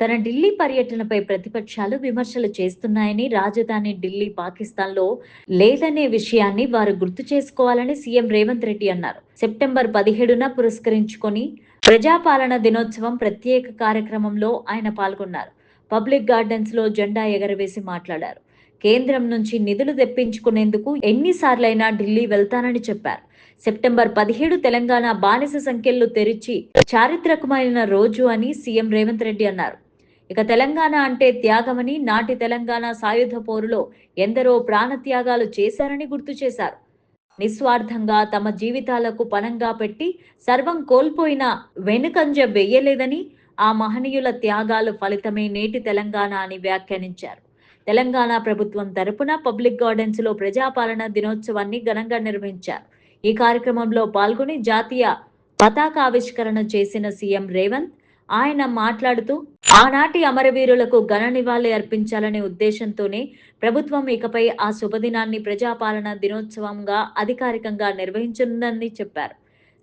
తన ఢిల్లీ పర్యటనపై ప్రతిపక్షాలు విమర్శలు చేస్తున్నాయని రాజధాని ఢిల్లీ పాకిస్తాన్లో లేదనే విషయాన్ని వారు గుర్తు చేసుకోవాలని సీఎం రేవంత్ రెడ్డి అన్నారు. సెప్టెంబర్ పదిహేడున పురస్కరించుకొని ప్రజాపాలన దినోత్సవం ప్రత్యేక కార్యక్రమంలో ఆయన పాల్గొన్నారు. పబ్లిక్ గార్డెన్స్లో జెండా ఎగరవేసి మాట్లాడారు. కేంద్రం నుంచి నిధులు తెప్పించుకునేందుకు ఎన్నిసార్లైనా ఢిల్లీ వెళ్తానని చెప్పారు. సెప్టెంబర్ పదిహేడు తెలంగాణ బానిస సంఖ్యలు తెరిచి చారిత్రకమైన రోజు అని సీఎం రేవంత్ రెడ్డి అన్నారు. ఇక తెలంగాణ అంటే త్యాగమని నాటి తెలంగాణ సాయుధ పోరులో ఎందరో ప్రాణత్యాగాలు చేశారని గుర్తు చేశారు. నిస్వార్థంగా తమ జీవితాలకు పణంగా పెట్టి సర్వం కోల్పోయిన వెనుకంజ వెయ్యలేదని ఆ మహనీయుల త్యాగాలు ఫలితమే నేటి తెలంగాణ అని వ్యాఖ్యానించారు. తెలంగాణ ప్రభుత్వం తరపున పబ్లిక్ గార్డెన్స్లో ప్రజాపాలన దినోత్సవాన్ని ఘనంగా నిర్వహించారు. ఈ కార్యక్రమంలో పాల్గొని జాతీయ పతాకావిష్కరణ చేసిన సీఎం రేవంత్ ఆయన మాట్లాడుతూ ఆనాటి అమరవీరులకు ఘన నివాళి అర్పించాలనే ఉద్దేశంతోనే ప్రభుత్వం ఇకపై ఆ శుభదినాన్ని ప్రజాపాలన దినోత్సవంగా అధికారికంగా నిర్వహించనుందని చెప్పారు.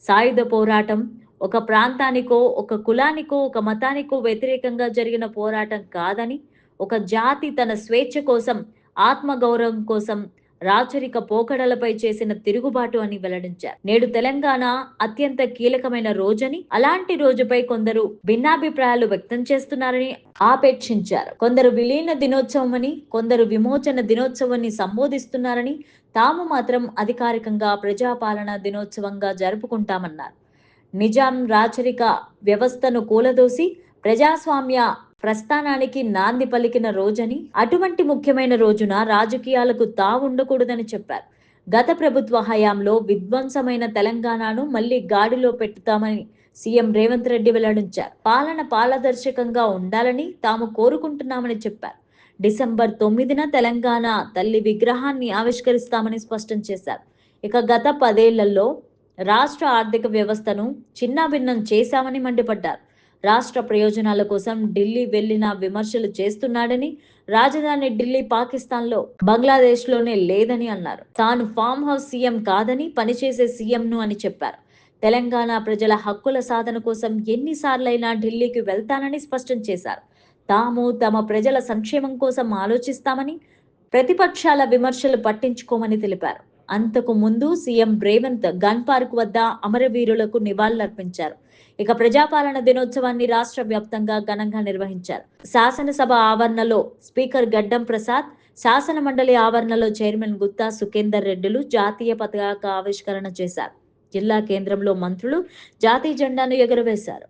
సాయుధ పోరాటం ఒక ప్రాంతానికో ఒక కులానికో ఒక మతానికో వ్యతిరేకంగా జరిగిన పోరాటం కాదని ఒక జాతి తన స్వేచ్ఛ కోసం ఆత్మగౌరవం కోసం రాచరిక పోకడలపై చేసిన తిరుగుబాటు అని వెల్లడించారు. నేడు తెలంగాణ అత్యంత కీలకమైన రోజని అలాంటి రోజుపై కొందరు భిన్నాభిప్రాయాలు వ్యక్తం చేస్తున్నారని ఆపేక్షించారు. కొందరు విలీన దినోత్సవం అని కొందరు విమోచన దినోత్సవాన్ని సంబోధిస్తున్నారని తాము మాత్రం అధికారికంగా ప్రజాపాలన దినోత్సవంగా జరుపుకుంటామన్నారు. నిజాం రాచరిక వ్యవస్థను కూలదోసి ప్రజాస్వామ్య ప్రస్థానానికి నాంది పలికిన రోజని అటువంటి ముఖ్యమైన రోజున రాజకీయాలకు తావుండకూడదని చెప్పారు. గత ప్రభుత్వ హయాంలో విధ్వంసమైన తెలంగాణను మళ్ళీ గాడిలో పెట్టుతామని సీఎం రేవంత్ రెడ్డి వెల్లడించారు. పాలన పారదర్శకంగా ఉండాలని తాము కోరుకుంటున్నామని చెప్పారు. డిసెంబర్ తొమ్మిదిన తెలంగాణ తల్లి విగ్రహాన్ని ఆవిష్కరిస్తామని స్పష్టం చేశారు. ఇక గత పదేళ్ళలో రాష్ట్ర ఆర్థిక వ్యవస్థను చిన్నాభిన్నం చేశామని మండిపడ్డారు. రాష్ట్ర ప్రయోజనాల కోసం ఢిల్లీ వెళ్ళిన విమర్శలు చేస్తున్నాడని రాజధాని ఢిల్లీ పాకిస్తాన్లో బంగ్లాదేశ్లోనే లేదని అన్నారు. తాను ఫామ్ హౌస్ సీఎం కాదని పనిచేసే సీఎంను అని చెప్పారు. తెలంగాణ ప్రజల హక్కుల సాధన కోసం ఎన్నిసార్లైనా ఢిల్లీకి వెళ్తానని స్పష్టం చేశారు. తాము తమ ప్రజల సంక్షేమం కోసం ఆలోచిస్తామని ప్రతిపక్షాల విమర్శలు పట్టించుకోమని తెలిపారు. అంతకు ముందు సీఎం రేవంత్ గన్ పార్క్ వద్ద అమరవీరులకు నివాళులర్పించారు. ఇక ప్రజాపాలన దినోత్సవాన్ని రాష్ట్ర వ్యాప్తంగా ఘనంగా నిర్వహించారు. శాసనసభ ఆవరణలో స్పీకర్ గడ్డం ప్రసాద్ శాసన మండలి ఆవరణలో చైర్మన్ గుత్తా సుఖేందర్ రెడ్డిలు జాతీయ పతాక ఆవిష్కరణ చేశారు. జిల్లా కేంద్రంలో మంత్రులు జాతీయ జెండాను ఎగురవేశారు.